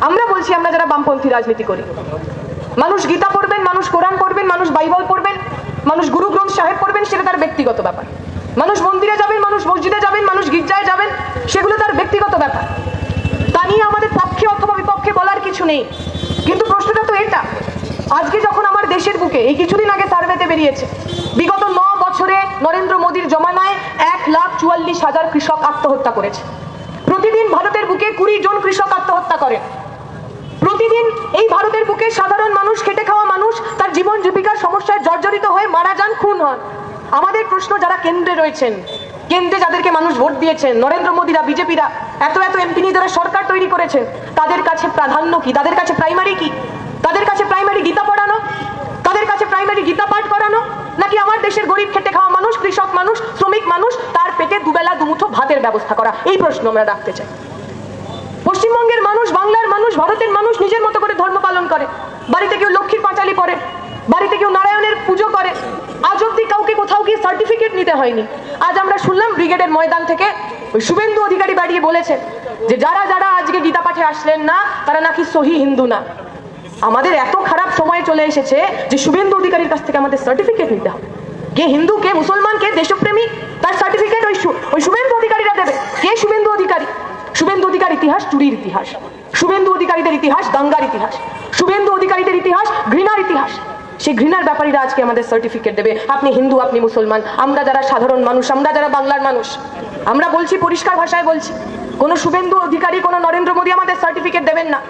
আমরা বলছি, আমরা যারা বামপন্থী রাজনীতি করি। মানুষ গীতা পড়বেন, মানুষ কোরআন পড়বেন, মানুষ বাইবল পড়বেন, মানুষ গুরু গ্রন্থ সাহেব পড়বেন, সেটা তার ব্যক্তিগত ব্যাপার। মানুষ মন্দিরে যাবেন, মানুষ মসজিদে যাবেন, মানুষ গির্জায় যাবেন, সেগুলো তার ব্যক্তিগত ব্যাপার। তা নিয়ে আমাদের পক্ষে অথবা বিপক্ষে বলার কিছু নেই। কিন্তু প্রশ্নটা তো এটা। আজকে যখন আমার দেশের বুকে, এই কিছুদিন আগে সার্ভেতে বেরিয়েছে, বিগত ন বছরে নরেন্দ্র মোদীর জমানায় এক লাখ চুয়াল্লিশ হাজার কৃষক আত্মহত্যা করেছে। প্রতিদিন ভারতের বুকে কুড়ি জন কৃষক আত্মহত্যা করে। প্রতিদিন এই ভারতের বুকে সাধারণ মানুষ, খেটে খাওয়া মানুষ, তার জীবন জীবিকার সমস্যায় জর্জরিত হয়ে মারা যান, খুন হন। আমাদের প্রশ্ন যারা কেন্দ্রে রয়েছেন, কেন্দ্রে যাদেরকে মানুষ ভোট দিয়েছেন, নরেন্দ্র মোদীরা, বিজেপিরা, এত এত এমপি নিয়ে যারা সরকার তৈরি করেছেন, তাদের কাছে প্রাধান্য কি? তাদের কাছে প্রাইমারি কি? তাদের কাছে প্রাইমারি গীতা পড়ানো? তাদের কাছে প্রাইমারি গীতা পাঠ করানো? নাকি আমার দেশের গরিব, খেটে খাওয়া মানুষ, কৃষক মানুষ, শ্রমিক মানুষ, তার পেটে দুবেলা দুমুঠো ভাতের ব্যবস্থা করা? এই প্রশ্ন আমরা রাখতে চাই। পশ্চিমবঙ্গের মানুষ ভারতের মানুষ নিজের মতো করে ধর্ম পালন করে। বাড়িতে কেউ লক্ষ্মীর পাঁচালি পড়ে বাড়িতে কেউ নারায়ণের পুজো করে। আজ অব্দি কাউকে কোথাও গিয়ে সার্টিফিকেট নিতে হয়নি। আজ আমরা শুনলাম ব্রিগেডের ময়দান থেকে ওই শুভেন্দু অধিকারী বাড়িয়ে বলেছে যে, যারা যারা আজকে গীতা পাঠে আসলেন না, তারা নাকি সহি হিন্দু না। আমাদের এত খারাপ সময় চলে এসেছে যে, শুভেন্দু অধিকারীর কাছ থেকে আমাদের সার্টিফিকেট নিতে হবে। কে হিন্দু, কে মুসলমান, কে দেশপ্রেমী, তার সার্টিফিকেট ওই ওই শুভেন্দু অধিকারীরা দেবে। কে শুভেন্দু অধিকারী? শুভেন্দু অধিকার ইতিহাস চুরির ইতিহাস। শুভেন্দু অধিকারীদের ইতিহাস দাঙ্গার ইতিহাস। শুভেন্দু অধিকারীদের ইতিহাস ঘৃণার ইতিহাস। সেই ঘৃণার ব্যাপারীরা আজকে আমাদের সার্টিফিকেট দেবে, আপনি হিন্দু, আপনি মুসলমান, আমরা যারা সাধারণ মানুষ, আমরা যারা বাংলার মানুষ, আমরা বলছি পরিষ্কার ভাষায় বলছি। কোনো শুভেন্দু অধিকারী, কোনো নরেন্দ্র মোদী আমাদের সার্টিফিকেট দেবেন না।